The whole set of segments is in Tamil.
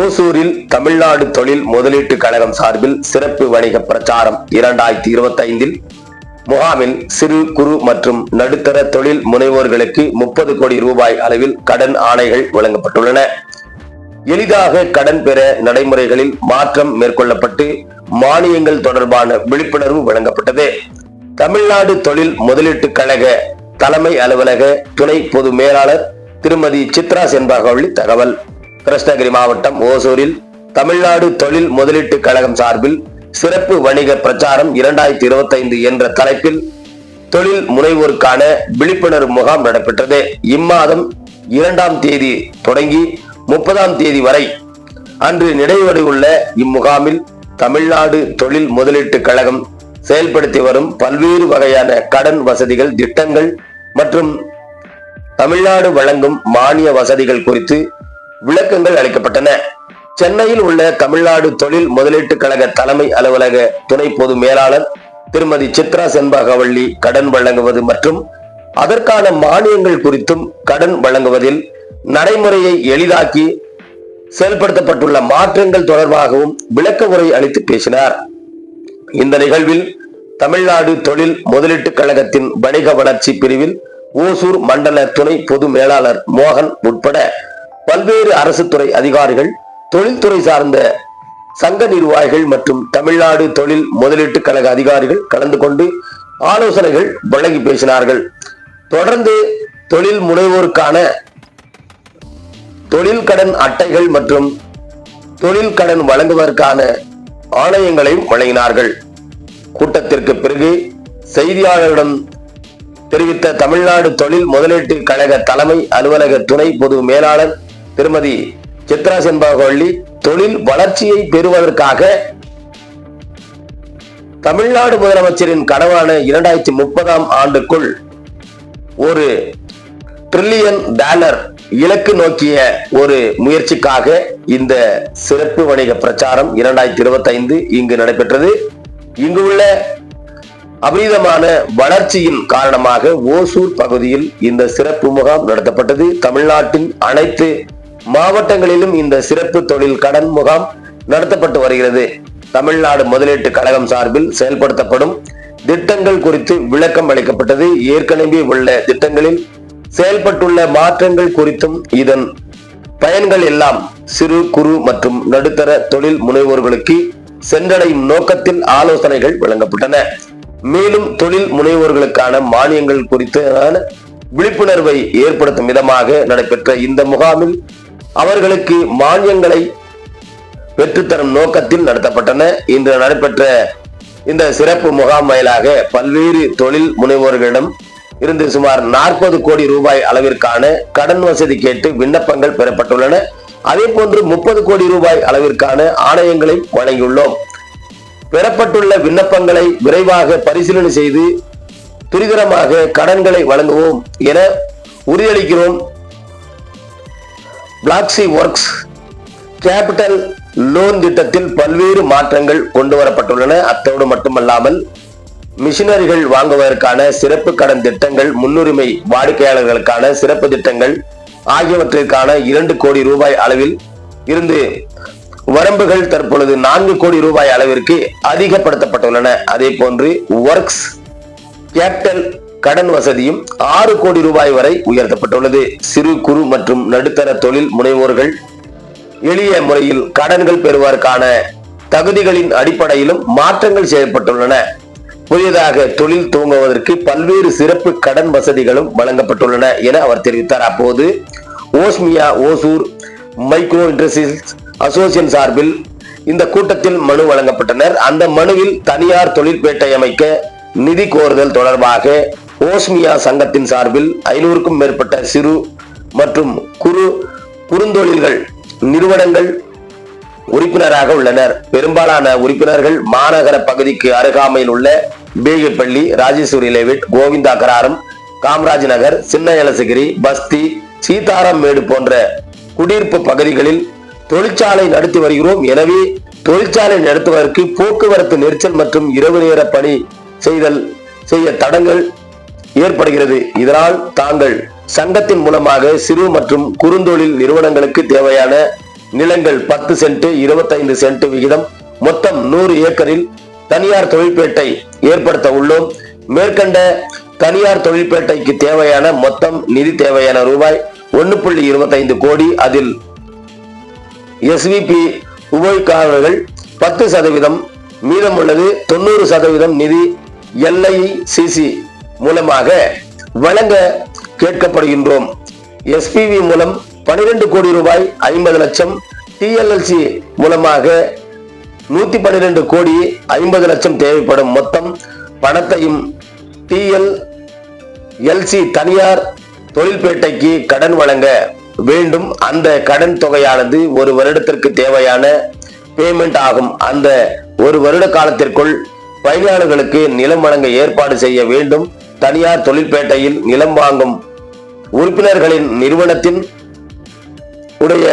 ஓசூரில் தமிழ்நாடு தொழில் முதலீட்டு கழகம் சார்பில் சிறப்பு வணிக பிரச்சாரம் இரண்டாயிரத்தி இருபத்தி ஐந்தில் முகாமில் சிறு குறு மற்றும் நடுத்தர தொழில் முனைவோர்களுக்கு முப்பது கோடி ரூபாய் அளவில் கடன் ஆணைகள் வழங்கப்பட்டுள்ளன. எளிதாக கடன் பெற நடைமுறைகளில் மாற்றம் மேற்கொள்ளப்பட்டு மானியங்கள் தொடர்பான விழிப்புணர்வு வழங்கப்பட்டது. தமிழ்நாடு தொழில் முதலீட்டு கழக தலைமை அலுவலக துணை பொது மேலாளர் திருமதி சித்ரா செண்பகவள்ளி தகவல். கிருஷ்ணகிரி மாவட்டம் ஓசூரில் தமிழ்நாடு தொழில் முதலீட்டு கழகம் சார்பில் சிறப்பு வணிக பிரச்சாரம் இரண்டாயிரத்தி இருபத்தி ஐந்து என்ற தலைப்பில் தொழில் முனைவோருக்கான விழிப்புணர்வு முகாம் நடைபெற்றது. இம்மாதம் இரண்டாம் தேதி தொடங்கி முப்பதாம் தேதி வரை அன்று நிறைவடையுள்ள இம்முகாமில் தமிழ்நாடு தொழில் முதலீட்டு கழகம் செயல்படுத்தி வரும் பல்வேறு வகையான கடன் வசதிகள் திட்டங்கள் மற்றும் தமிழ்நாடு வழங்கும் மானிய வசதிகள் குறித்து விளக்கங்கள் அளிக்கப்பட்டன. சென்னையில் உள்ள தமிழ்நாடு தொழில் முதலீட்டு கழக தலைமை அலுவலக துணை பொது மேலாளர் திருமதி சித்ரா செண்பகவள்ளி கடன் வழங்குவது மற்றும் அதற்கான மானியங்கள் குறித்தும் கடன் வழங்குவதில் நடைமுறையை எளிதாக்கி செயல்படுத்தப்பட்டுள்ள மாற்றங்கள் தொடர்பாகவும் விளக்க உரை அளித்து பேசினார். இந்த நிகழ்வில் தமிழ்நாடு தொழில் முதலீட்டு கழகத்தின் வணிக வளர்ச்சி பிரிவில் ஓசூர் மண்டல துணை பொது மேலாளர் மோகன் உட்பட பல்வேறு அரசு துறை அதிகாரிகள் தொழில்துறை சார்ந்த சங்க நிர்வாகிகள் மற்றும் தமிழ்நாடு தொழில் முதலீட்டு கழக அதிகாரிகள் கலந்து கொண்டு ஆலோசனைகள் வழங்கி பேசினார்கள். தொடர்ந்து தொழில் முனைவோருக்கான தொழில் கடன் அட்டைகள் மற்றும் தொழில் கடன் வழங்குவதற்கான ஆணையங்களையும் வழங்கினார்கள். கூட்டத்திற்கு பிறகு செய்தியாளர்களிடம் தெரிவித்த தமிழ்நாடு தொழில் முதலீட்டு கழக தலைமை அலுவலக துணை பொது மேலாளர் திருமதி சித்ரா செண்பகவள்ளி தொழில் வளர்ச்சியை பெறுவதற்காக தமிழ்நாடு முதலமைச்சரின் கனவான இரண்டாயிரத்தி முப்பதாம் ஆண்டுக்குள் ஒரு ட்ரில்லியன் டாலர் இலக்கு நோக்கிய ஒரு முயற்சிக்காக இந்த சிறப்பு வணிக பிரச்சாரம் இரண்டாயிரத்தி இருபத்தி ஐந்து இங்கு நடைபெற்றது. இங்கு உள்ள அபரீதமான வளர்ச்சியின் காரணமாக ஓசூர் பகுதியில் இந்த சிறப்பு முகாம் நடத்தப்பட்டது. தமிழ்நாட்டின் அனைத்து மாவட்டங்களிலும் இந்த சிறப்பு தொழில் கடன் முகாம் நடத்தப்பட்டு வருகிறது. தமிழ்நாடு முதலீட்டு கழகம் சார்பில் செயல்படுத்தப்படும் திட்டங்கள் குறித்து விளக்கம் அளிக்கப்பட்டது. ஏற்கனவே உள்ள திட்டங்களில் செயல்பட்டுள்ள மாற்றங்கள் குறித்தும் இதன் பயன்கள் எல்லாம் சிறு குறு மற்றும் நடுத்தர தொழில் முனைவோர்களுக்கு சென்றடையும் நோக்கத்தில் ஆலோசனைகள் வழங்கப்பட்டன. மேலும் தொழில் முனைவோர்களுக்கான மானியங்கள் குறித்தான விழிப்புணர்வை ஏற்படுத்தும் விதமாக நடைபெற்ற இந்த முகாமில் அவர்களுக்கு மானியங்களை பெற்றுத்தரும் நோக்கத்தில் நடத்தப்பட்டன. இன்று நடைபெற்ற இந்த சிறப்பு முகாம் வாயிலாக பல்வேறு தொழில் முனைவோர்களிடம் இருந்து சுமார் நாற்பது கோடி ரூபாய் அளவிற்கான கடன் வசதி கேட்டு விண்ணப்பங்கள் பெறப்பட்டுள்ளன. அதே போன்று முப்பது கோடி ரூபாய் அளவிற்கான ஆணையங்களை வழங்கியுள்ளோம். பெறப்பட்டுள்ள விண்ணப்பங்களை விரைவாக பரிசீலனை செய்து துரிதரமாக கடன்களை வழங்குவோம் என உறுதியளிக்கிறோம். பிளாக்ஸி ஒர்க்ஸ் கேபிட்டல் லோன் திட்டத்தில் பல்வேறு மாற்றங்கள் கொண்டு வரப்பட்டுள்ளன அத்தோடு மட்டுமல்லாமல் மிஷினரிகள் வாங்குவதற்கான சிறப்பு கடன் திட்டங்கள் முன்னுரிமை வாடிக்கையாளர்களுக்கான சிறப்பு திட்டங்கள் ஆகியவற்றிற்கான இரண்டு கோடி ரூபாய் அளவில் இருந்து வரம்புகள் தற்பொழுது நான்கு கோடி ரூபாய் அளவிற்கு அதிகப்படுத்தப்பட்டுள்ளன. அதே போன்று ஒர்க்ஸ் கேபிட்டல் கடன் வசதியும் ஆறு கோடி ரூபாய் வரை உயர்த்தப்பட்டுள்ளது. சிறு குறு மற்றும் நடுத்தர தொழில் முனைவோர்கள் எளிய முறையில் கடன்கள் பெறுவதற்கான தகுதிகளின் அடிப்படையிலும் மாற்றங்கள் செய்யப்பட்டுள்ளன. புதியதாக தொழில் துவங்குவதற்கு பல்வேறு சிறப்பு கடன் வசதிகளும் வழங்கப்பட்டுள்ளன என அவர் தெரிவித்தார். அப்போது Hosmia Hosur micro industries association சார்பில் இந்த கூட்டத்தில் மனு வழங்கப்பட்டனர். அந்த மனுவில் தனியார் தொழிற்பேட்டை அமைக்க நிதி கோருதல் தொடர்பாக ஓஸ்மியா சங்கத்தின் சார்பில் ஐநூறுக்கும் மேற்பட்ட சிறு மற்றும் குறு குறுந்தொழில்கள் நிறுவனங்கள் உறுப்பினராக உள்ளனர். பெரும்பாலான உறுப்பினர்கள் மாநகர பகுதிக்கு அருகாமையில் உள்ள பேகப்பள்ளி ராஜேஸ்வரி லேவிட் கோவிந்தா கராரம் காமராஜ் நகர் சின்ன எலசகிரி பஸ்தி சீதாராமேடு போன்ற குடியிருப்பு பகுதிகளில் தொழிற்சாலை நடத்தி வருகிறோம். எனவே தொழிற்சாலை நடத்துவதற்கு போக்குவரத்து நெரிசல் மற்றும் இரவு நேர பணி செய்தல் செய்ய தடங்கள் ஏற்படுகிறது. இதனால் தாங்கள் சங்கத்தின் மூலமாக சிறு மற்றும் குறுந்தொழில் நிறுவனங்களுக்கு தேவையான நிலங்கள் பத்து சென்ட் இருபத்தைந்து சென்ட் விகிதம் மொத்தம் நூறு ஏக்கரில் தனியார் தொழிற்பேட்டை ஏற்படுத்த உள்ளோம். மேற்கண்ட தனியார் தொழிற்பேட்டைக்கு தேவையான மொத்தம் நிதி தேவையான ரூபாய் ஒன்னு புள்ளி இருபத்தைந்து கோடி. அதில் எஸ்விபி உபயோகிக்காதவர்கள் பத்து சதவீதம் மீதமுள்ளது தொண்ணூறு சதவீதம் நிதி எல்ஐசிசி மூலமாக வழங்க கேட்கப்படுகின்றோம். எஸ்பிவி மூலம் பனிரெண்டு கோடி ரூபாய் ஐம்பது லட்சம் டிஎல்எல்சி மூலமாக நூத்தி பன்னிரெண்டு கோடி ஐம்பது லட்சம் தேவைப்படும் மொத்தம் பணத்தையும் டிஎல் எல்சி தனியார் தொழில்பேட்டைக்கு கடன் வழங்க வேண்டும். அந்த கடன் தொகையானது ஒரு வருடத்திற்கு தேவையான பேமெண்ட் ஆகும். அந்த ஒரு வருட காலத்திற்குள் பயனாளர்களுக்கு நிலம் வழங்க ஏற்பாடு செய்ய வேண்டும். தனியார் தொழிற்பேட்டையில் நிலம் வாங்கும் உறுப்பினர்களின் நிறுவனத்தின் உடைய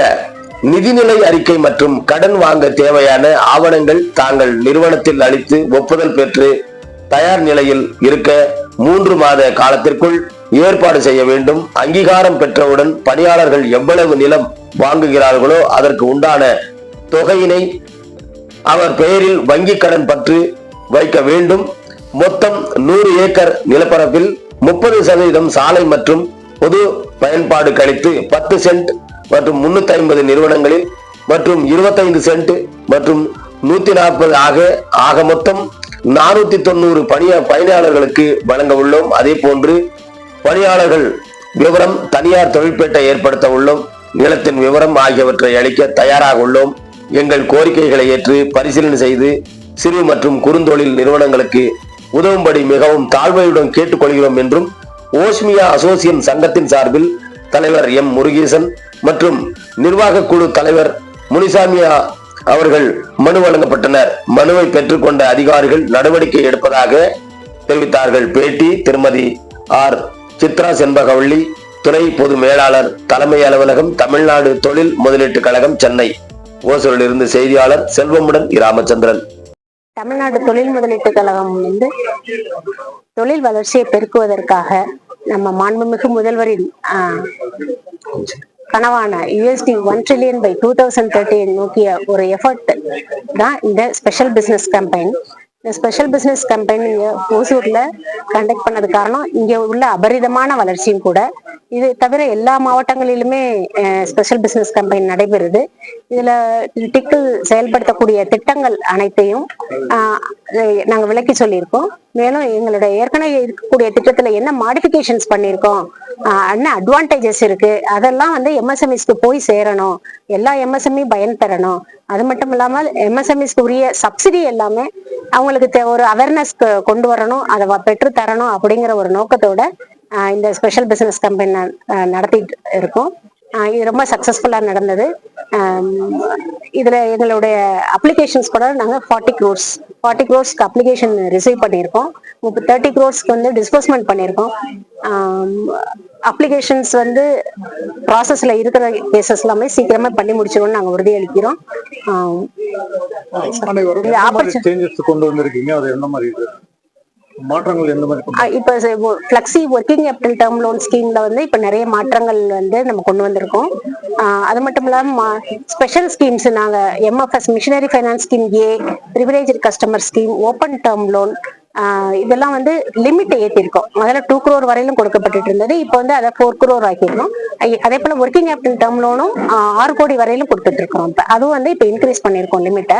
நிதிநிலை அறிக்கை மற்றும் கடன் வாங்க தேவையான ஆவணங்கள் தாங்கள் நிறுவனத்தில் அளித்து ஒப்புதல் பெற்று தயார் நிலையில் இருக்க மூன்று மாத காலத்திற்குள் ஏற்பாடு செய்ய வேண்டும். அங்கீகாரம் பெற்றவுடன் பணியாளர்கள் எவ்வளவு நிலம் வாங்குகிறார்களோ அதற்கு உண்டான தொகையினை அவர் பெயரில் வங்கி கடன் பற்று வைக்க வேண்டும். மொத்தம் நூறு ஏக்கர் நிலப்பரப்பில் முப்பது சதவீதம் சாலை மற்றும் பொது பயன்பாடு கழித்து பத்து சென்ட் மற்றும் முன்னூத்தி ஐம்பது நிறுவனங்களில் மற்றும் இருபத்தைந்து சென்ட் மற்றும் நூத்தி நாற்பது ஆக ஆக மொத்தம் நானூத்தி தொண்ணூறு பணிய பயனாளர்களுக்கு வழங்க உள்ளோம். அதே போன்று பணியாளர்கள் விவரம் தனியார் தொழிற்பேட்டை ஏற்படுத்த உள்ளோம். நிலத்தின் விவரம் ஆகியவற்றை அளிக்க தயாராக உள்ளோம். எங்கள் கோரிக்கைகளை ஏற்று பரிசீலனை செய்து சிறு மற்றும் குறுந்தொழில் நிறுவனங்களுக்கு உதவும்படி மிகவும் தாழ்மையுடன் கேட்டுக்கொள்கிறோம் என்றும் ஓஸ்மியா அசோசியன் சங்கத்தின் சார்பில் தலைவர் எம் முருகேசன் மற்றும் நிர்வாக குழு தலைவர் முனிசாமியா அவர்கள் மனு வழங்கப்பட்டனர். மனுவை பெற்றுக்கொண்ட அதிகாரிகள் நடவடிக்கை எடுப்பதாக தெரிவித்தார்கள். பேட்டி திருமதி ஆர். சித்ரா செண்பகவள்ளி துணை பொது மேலாளர் தலைமை அலுவலகம் தமிழ்நாடு தொழில் முதலீட்டு கழகம் சென்னை. ஓசூரில் இருந்து செய்தியாளர் செல்வமுடன் ராமச்சந்திரன் தமிழ்நாடு தொழில் முதலீட்டு கழகம் வந்து தொழில் வளர்ச்சியை பெருக்குவதற்காக நம்ம மாண்புமிகு முதல்வரின் ஆஹ், கனவான USD one trillion by two thousand தேர்ட்டியை நோக்கிய ஒரு எஃபர்ட் தான் இந்த ஸ்பெஷல் பிசினஸ் கேம்பெயின் இந்த ஸ்பெஷல் பிஸ்னஸ் கம்பெனி ஓசூர்ல கண்டக்ட் பண்ணது காரணம் இங்க உள்ள அபரிதமான வளர்ச்சியும் கூட. இது தவிர எல்லா மாவட்டங்களிலுமே ஸ்பெஷல் பிசினஸ் கம்பெனி நடைபெறுது. இதுல டிக்கிள் செயல்படுத்தக்கூடிய திட்டங்கள் அனைத்தையும் ஆஹ், நாங்க விளக்கி சொல்லியிருக்கோம். மேலும் எங்களுடைய ஏற்கனவே இருக்கக்கூடிய திட்டத்துல என்ன மாடிஃபிகேஷன்ஸ் பண்ணியிருக்கோம் ஆஹ், என்ன அட்வான்டேஜஸ் இருக்கு அதெல்லாம் வந்து எம்எஸ்எம்இஸ்க்கு போய் சேரணும் எல்லா எம்எஸ்எம்இ பயன் தரணும். அது மட்டும் இல்லாமல் எம்எஸ்எம்இஸ்க்கு உரிய சப்சிடி எல்லாமே அவங்களுக்கு தே- ஒரு அவேர்னஸ் கொண்டு வரணும் அதை பெற்று தரணும் அப்படிங்கிற ஒரு நோக்கத்தோட இந்த ஸ்பெஷல் பிசினஸ் கம்பெனி நடத்திட்டு இருக்கோம். இது ரொம்ப சக்ஸஸ்ஃபுல்லாக நடந்தது. இதில் எங்களுடைய அப்ளிகேஷன்ஸ் கூட நாங்கள் ஃபார்ட்டி க்ரோர்ஸ் ஃபார்ட்டி க்ரோர்ஸ்க்கு அப்ளிகேஷன் ரிசீவ் பண்ணியிருக்கோம். முப்பது தேர்ட்டி க்ரோர்ஸ்க்கு வந்து டிஸ்பர்ஸ்மெண்ட் பண்ணியிருக்கோம். அப்ளிகேஷன்ஸ் வந்து ப்ராசஸ்ல இருக்கிற கேசஸ் எல்லாமே சீக்கிரமா பண்ணி முடிச்சிடுவோம்னு நாங்க உறுதியளிக்கிறோம். கொண்டு வந்திருக்கீங்க. அது என்ன மாதிரி மாற்றங்கள் எந்த மாதிரி இப்ப flexi working capital term loan ஸ்கீம்ல வந்து இப்ப நிறைய மாற்றங்கள் வந்து நம்ம கொண்டு வந்திருக்கோம். அது மட்டும் இல்லாம ஸ்பெஷல் ஸ்கீம்ஸ் நாங்க MFS machinery finance scheme a privilege customer scheme open term loan இதெல்லாம் வந்து லிமிட் ஏற்றிருக்கோம் முதல்ல டூ குரோர் வரையிலும் கொடுக்கப்பட்டுட்டு இருந்தது. இப்போ வந்து அதை ஃபோர் குரோர் ஆக்கியிருக்கோம். அதே போல ஒர்க்கிங் கேபிட்டல் டேர்ம் லோனும் ஆறு கோடி வரையிலும் கொடுத்துட்டு இருக்கோம் இப்போ. அதுவும் வந்து இப்போ இன்க்ரீஸ் பண்ணியிருக்கோம் லிமிட்டை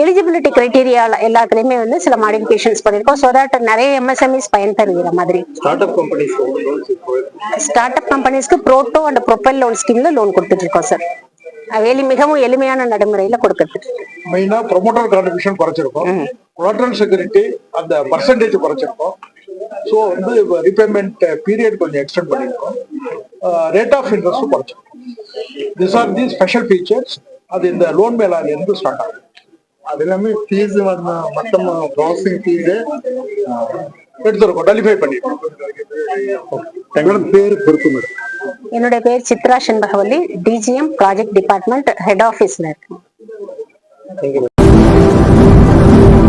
எலிஜிபிலிட்டி கிரைட்டீரியா எல்லாத்துலயுமே வந்து சில மாடிஃபிகேஷன்ஸ் பண்ணியிருக்கோம். ஸோ தட் நிறைய எம்எஸ்எம்இஸ் பயன் தருகிற மாதிரி. ஸ்டார்ட் அப் கம்பெனிஸ்க்கு ப்ரோட்டோ அண்ட் ப்ரொஃபைல் லோன் ஸ்கீம்ல லோன் கொடுத்துட்டு இருக்கோம் சார் எளி மிகவும் எளிமையான நடைமுறையில கொடுக்கறது மெயினா ப்ரொமோட்டர் கான்ட்ரிபியூஷன் குறைச்சிருக்கோம். கொலாட்ரல் செக்யூரிட்டி அந்த பர்சன்டேஜ் குறைச்சிருக்கோம். ஸோ வந்து ரீபேமெண்ட் பீரியட் கொஞ்சம் எக்ஸ்டெண்ட் பண்ணியிருக்கோம் ரேட் ஆஃப் இன்ட்ரெஸ்ட்டும் குறைச்சிருக்கோம். This are the special features அது இந்த லோன் மேலால இருந்து ஸ்டார்ட் ஆகும் அது எல்லாமே ஃபீஸ் மொத்தம் ப்ராசஸிங் ஃபீஸு எடுத்துருக்கோம். டெலிஃபை பண்ணிருக்கோம். எங்களோட பேர் பொறுப்பு மேடம் என்னுடைய பேர் Chitra Senbagavalli DGM project department head ஆஃபீஸ்ல இருக்கேன்